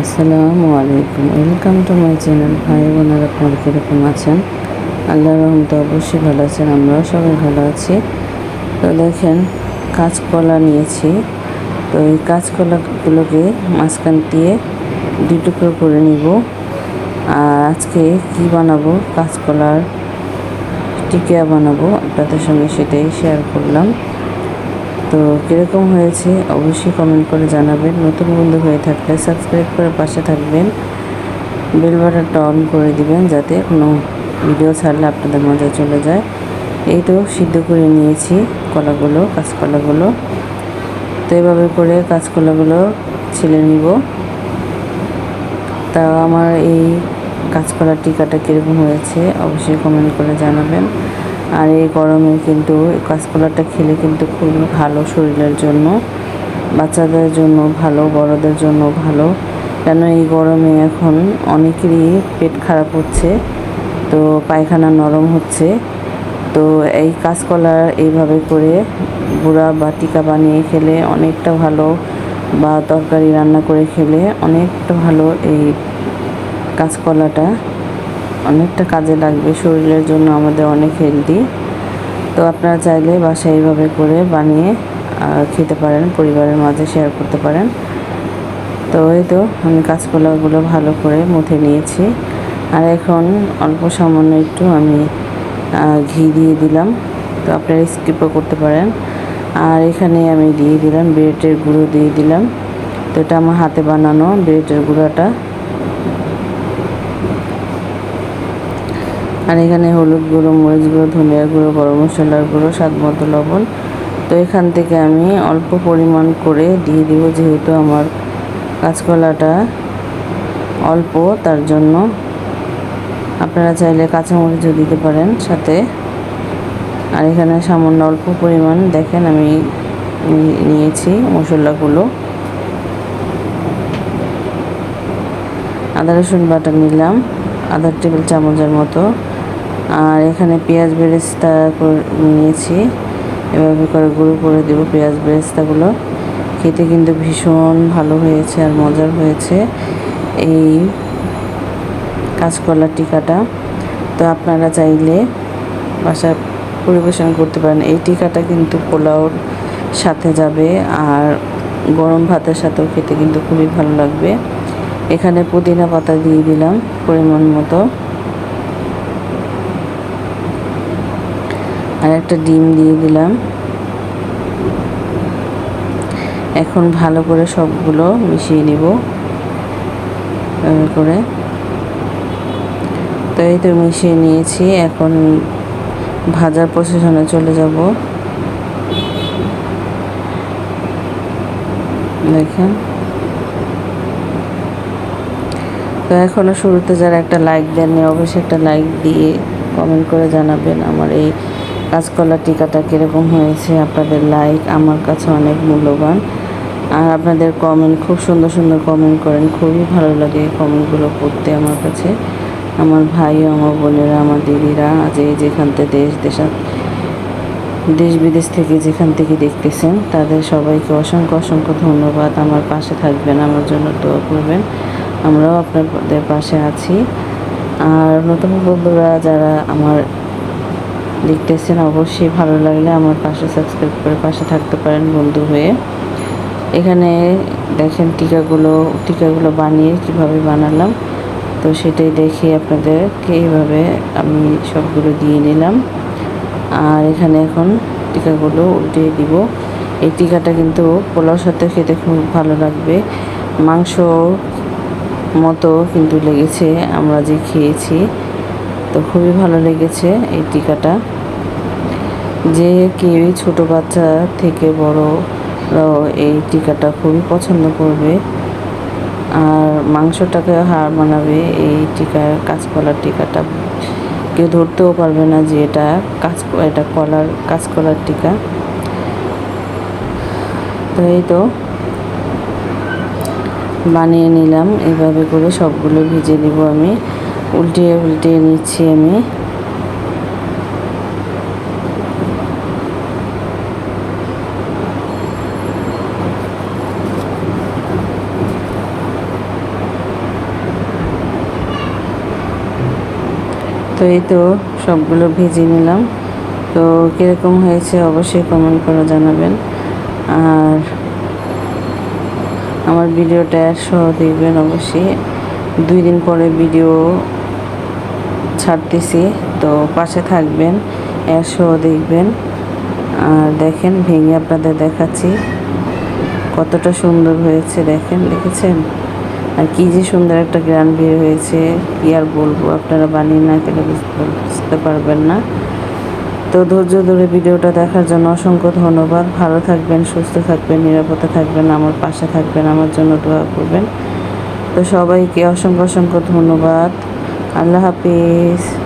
আসসালামু আলাইকুম। Welcome to my channel ভাই বোনেরা আপনারা কীরকম আছেন? আল্লাহ রহমতে অবশ্যই ভালো আছেন, আমরাও সবাই ভালো আছি। তো দেখেন, কাঁচকলা নিয়েছি। তো এই কাঁচকলাগুলোকে মাঝখান দিয়ে দুই টুকরো করে নিব। আর আজকে কি বানাবো? কাঁচকলার টিকিয়া বানাবো। আপনাদের সঙ্গে সেটাই শেয়ার করলাম। তো কীরকম হয়েছে অবশ্যই কমেন্ট করে জানাবেন। নতুন বন্ধু হয়ে থাকলে সাবস্ক্রাইব করে পাশে থাকবেন। বেল বাটনটা অন করে দিবেন যাতে কোনো ভিডিও ছাড়লে আপনাদের মজা চলে যায়। এই তো সিদ্ধ করে নিয়েছি কলাগুলো, কাঁচকলাগুলো। তো এভাবে করে কাঁচকলাগুলো ছিলে নিব। তা আমার এই কাঁচকলার টিকাটা কীরকম হয়েছে অবশ্যই কমেন্ট করে জানাবেন। আর এই গরমে কিন্তু কাঁচকলাটা খেলে কিন্তু খুবই ভালো শরীরের জন্য, বাচ্চাদের জন্য ভালো, বড়দের জন্য ভালো। কেন এই গরমে এখন অনেকেরই পেট খারাপ হচ্ছে, তো পায়খানা নরম হচ্ছে। তো এই কাঁচকলা এইভাবে করে গুঁড়া বা টিকা বানিয়ে খেলে অনেকটা ভালো, বা তরকারি রান্না করে খেলে অনেকটা ভালো এই কাঁচকলাটা। অনেকটা কাজে লাগবে, শরীরের জন্য আমাদের অনেক হেলদি তো আপনারা চাইলে বাসায় এইভাবে করে বানিয়ে খেতে পারেন, পরিবারের মাঝে শেয়ার করতে পারেন। তো এই তো, আমি কাঁচকলাগুলো ভালো করে মুথে নিয়েছি। আর এখন অল্প সামান্য একটু আমি ঘি দিয়ে দিলাম। তো আপনারা স্কিপও করতে পারেন। আর এখানে আমি দিয়ে দিলাম ব্রেডের গুঁড়ো দিয়ে দিলাম। তো এটা আমার হাতে বানানো ব্রেডের গুঁড়োটা। আর এখানে হলুদ গুঁড়ো, মরিচ গুঁড়ো ধনিয়ার গুঁড়ো, গরম মশলার গুঁড়ো, স্বাদ মতো লবণ। তো এখান থেকে আমি অল্প পরিমাণ করে দিয়ে দিব যেহেতু আমার কাঁচকলাটা অল্প, তার জন্য। আপনারা চাইলে কাঁচামরিচও দিতে পারেন সাথে। আর এখানে সামান্য অল্প পরিমাণ, দেখেন আমি নিয়েছি মশলাগুলো। আদা রসুন বাটা নিলাম, আধা টেবিল চামচের মতো। আর এখানে পেঁয়াজ বেরেস্তা নিয়েছি। এভাবে করে গুঁড়ো করে দেবো পেঁয়াজ বেরেস্তাগুলো। খেতে কিন্তু ভীষণ ভালো হয়েছে আর মজার হয়েছে এই কাঁচকলার টিকাটা। তো আপনারা চাইলে বাসা পরিবেশন করতে পারেন। এই টিকাটা কিন্তু পোলাওর সাথে যাবে আর গরম ভাতের সাথেও খেতে কিন্তু খুবই ভালো লাগবে। এখানে পুদিনা পাতা দিয়ে দিলাম পরিমাণ মতো। আর একটা ডিম দিয়ে দিলাম। এখন ভালো করে সবগুলো মিশিয়ে নিব। করে। তো এই তো মিশিয়ে নিয়েছি। এখন ভাজার প্রসেশনে চলে যাব। দেখেন। তো এখনও শুরুতে যারা একটা লাইক দেননি, অবশ্যই একটা লাইক দিয়ে কমেন্ট করে জানাবেন আমার এই কাঁচকলা টিকাটা কীরকম হয়েছে, আপনাদের লাইক আমার কাছে অনেক মূল্যবান। আর আপনাদের কমেন্ট খুব সুন্দর সুন্দর কমেন্ট করেন, খুবই ভালো লাগে কমেন্টগুলো পড়তে আমার কাছে। আমার ভাই আমার বোনেরা, আমার দিদিরা যে থেকে দেশ, দেশা, দেশ বিদেশ থেকে যেখান থেকে দেখতেছেন, তাদের সবাইকে অসংখ্য অসংখ্য ধন্যবাদ। আমার পাশে থাকবেন, আমার জন্য দোয়া করবেন। আমরাও আপনাদের পাশে আছি। আর নতুন বন্ধুরা, যারা আমার দেখতেছেন, অবশ্যই ভালো লাগলে আমার পাশে সাবস্ক্রাইব করে পাশে থাকতে পারেন বন্ধু হয়ে। এখানে দেখেন টিকাগুলো টিকাগুলো বানিয়ে কীভাবে বানালাম। তো সেটাই দেখে আপনাদেরকে এইভাবে আমি সবগুলো দিয়ে নিলাম। আর এখানে এখন টিকাগুলো উল্টিয়ে দিব। এই টিকাটা কিন্তু পোলাওর সাথে খেতে খুব ভালো লাগবে। মাংস মতো কিন্তু লেগেছে, আমরা যে খেয়েছি। তো খুবই ভালো লেগেছে এই টিকাটা। যে কেউ ছোটো বাচ্চা থেকে বড় এই টিকাটা খুবই পছন্দ করবে। আর মাংসটাকে হার মানাবে এই টিকার কাঁচকলার টিকাটা। কেউ ধরতেও পারবে না যে এটা কাঁচ, এটা কলার, কাঁচকলার টিকা। তো এই তো বানিয়ে নিলাম। এভাবে করে সবগুলো ভিজে নিব আমি। উল্টিয়ে উল্টিয়ে নিচ্ছি আমি। তো এই তো সবগুলো ভেজে নিলাম। তো কীরকম হয়েছে অবশ্যই কমেন্ট করে জানাবেন। আর আমার ভিডিওটা সহ দেখবেন অবশ্যই। দুই দিন পরে ভিডিও ছাড়তেছি তো পাশে থাকবেন এর সহ দেখবেন। আর দেখেন, ভেঙে আপনাদের দেখাচ্ছি। কতটা সুন্দর হয়েছে, দেখেন, দেখেছেন? আর কি যে সুন্দর একটা গ্রান বের হয়েছে, কি আর বলব, আপনারা বানিয়ে না বুঝতে বুঝতে পারবেন না। তো ধৈর্য ধরে ভিডিওটা দেখার জন্য অসংখ্য ধন্যবাদ। ভালো থাকবেন, সুস্থ থাকবেন, নিরাপদে থাকবেন, আমার পাশে থাকবেন, আমার জন্য দোয়া করবেন। তো সবাইকে অসংখ্য অসংখ্য ধন্যবাদ। আল্লাহ হাফিজ।